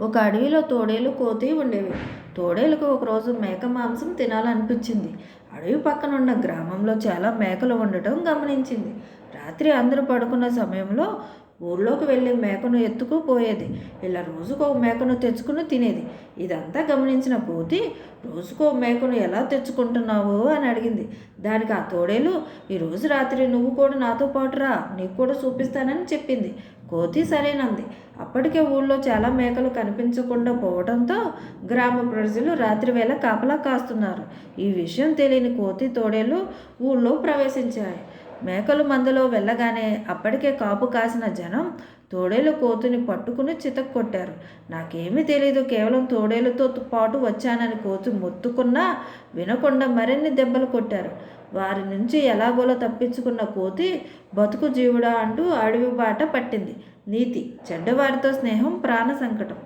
ఒక అడవిలో తోడేలు కోతి ఉండేవి. తోడేలుకు ఒకరోజు మేక మాంసం తినాలనిపించింది. అడవి పక్కన ఉన్న గ్రామంలో చాలా మేకలు ఉండటం గమనించింది. రాత్రి అందరూ పడుకున్న సమయంలో ఊళ్ళోకి వెళ్ళి మేకను ఎత్తుకుపోయేది ఇలా రోజుకో మేకను తెచ్చుకుని తినేది. ఇదంతా గమనించిన పోతి రోజుకో మేకను ఎలా తెచ్చుకుంటున్నావు? అని అడిగింది. దానికి ఆ తోడేలు ఈరోజు రాత్రి నువ్వు కూడా నాతో పాటు రా నీకు కూడా చూపిస్తానని చెప్పింది. కోతి సరేనంది. అప్పటికే ఊళ్ళో చాలా మేకలు కనిపించకుండా పోవడంతో గ్రామ ప్రజలు రాత్రి వేళ కాపలా కాస్తున్నారు. ఈ విషయం తెలియని కోతి తోడేలు ఊళ్ళో ప్రవేశించాయి. మేకలు మందులో వెళ్ళగానే అప్పటికే కాపు కాసిన జనం తోడేలు కోతిని పట్టుకుని చితక్ కొట్టారు నాకేమీ తెలియదు కేవలం తోడేలుతో పాటు వచ్చానని కోతి మొత్తుకున్నా వినకుండా మరిన్ని దెబ్బలు కొట్టారు. వారి నుంచి ఎలాగోలా తప్పించుకున్న కోతి బతుకు జీవుడా అంటూ అడవి బాట పట్టింది. నీతి చెడ్డవారితో స్నేహం ప్రాణ సంకటం.